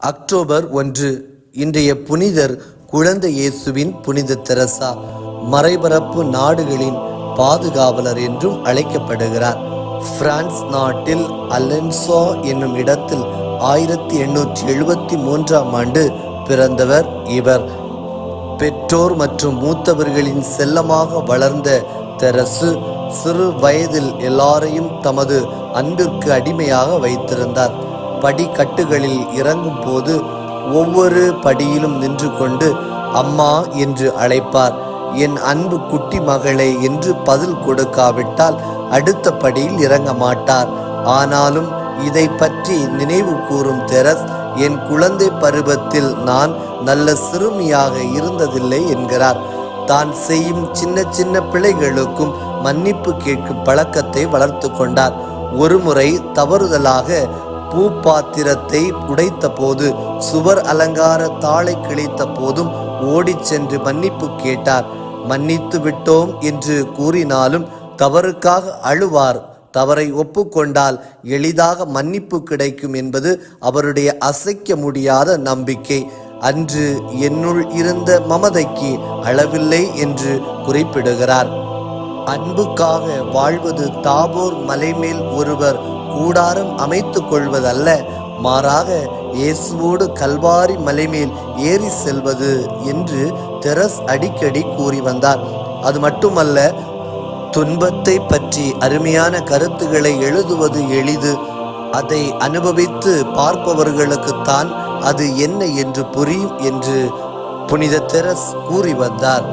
October ஒன்று இன்றைய புனிதர் குழந்தை இயேசுவின் புனித தெரசா மறைபரப்பு நாடுகளின் பாதுகாவலர் என்றும் அழைக்கப்படுகிறார். பிரான்ஸ் நாட்டில் அலென்சோ என்னும் இடத்தில் ஆயிரத்தி எண்ணூற்றி எழுபத்தி மூன்றாம் ஆண்டு பிறந்தவர் இவர். பெற்றோர் மற்றும் மூத்தவர்களின் செல்லமாக வளர்ந்த தெரசு சிறு வயதில் எல்லாரையும் தமது அன்பிற்கு அடிமையாக வைத்திருந்தார். படிக்கட்டுகளில் இறங்கும் போது ஒவ்வொரு படியிலும் நின்று கொண்டு அம்மா என்று அழைப்பார். என் அன்பு குட்டி மகளே என்று பதில் கொடுக்காவிட்டால் அடுத்த படியில் இறங்க மாட்டார். ஆனாலும் இதை பற்றி நினைவு கூறும் தெரஸ் என் குழந்தை பருவத்தில் நான் நல்ல சிறுமியாக இருந்ததில்லை என்கிறார். தான் செய்யும் சின்ன சின்ன பிழைகளுக்கும் மன்னிப்பு கேட்கும் பழக்கத்தை வளர்த்து கொண்டார். ஒருமுறை தவறுதலாக பூ பாத்திரத்தை உடைத்த போது சுவர் அலங்கார தாளை கிழித்த போதும் ஓடிச் சென்று மன்னிப்பு கேட்டார். மன்னித்து விட்டோம் என்று கூறினாலும் தவறுக்காக அழுவார். தவறை ஒப்புக்கொண்டால் எளிதாக மன்னிப்பு கிடைக்கும் என்பது அவருடைய அசைக்க முடியாத நம்பிக்கை. அன்று என்னுள் இருந்த மமதைக்கு அளவில்லை என்று குறிப்பிடுகிறார். அன்புக்காக வாழ்வது தாபோர் மலைமேல் ஒருவர் கூடாரம் அமைத்துக் கொள்வதல்ல மாறாக இயேசுவோடு கல்வாரி மலைமேல் ஏறி செல்வது என்று தெரஸ் அடிக்கடி கூறி வந்தார். அது மட்டுமல்ல துன்பத்தை பற்றி அருமையான கருத்துக்களை எழுதுவது எளிது. அதை அனுபவித்து பார்ப்பவர்களுக்குத்தான் அது என்ன என்று புரியும் என்று புனித தெரஸ் கூறி வந்தார்.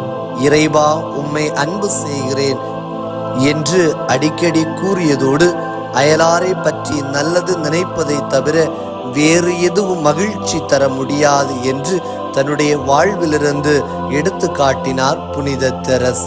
இறைவா உம்மை அன்பு செய்கிறேன் என்று அடிக்கடி கூறியதோடு அயலாரை பற்றி நல்லது நினைப்பதை தவிர வேறு எதுவும் மகிழ்ச்சி தர முடியாது என்று தன்னுடைய வாழ்விலிருந்து எடுத்து காட்டினார் புனித தெரஸ்.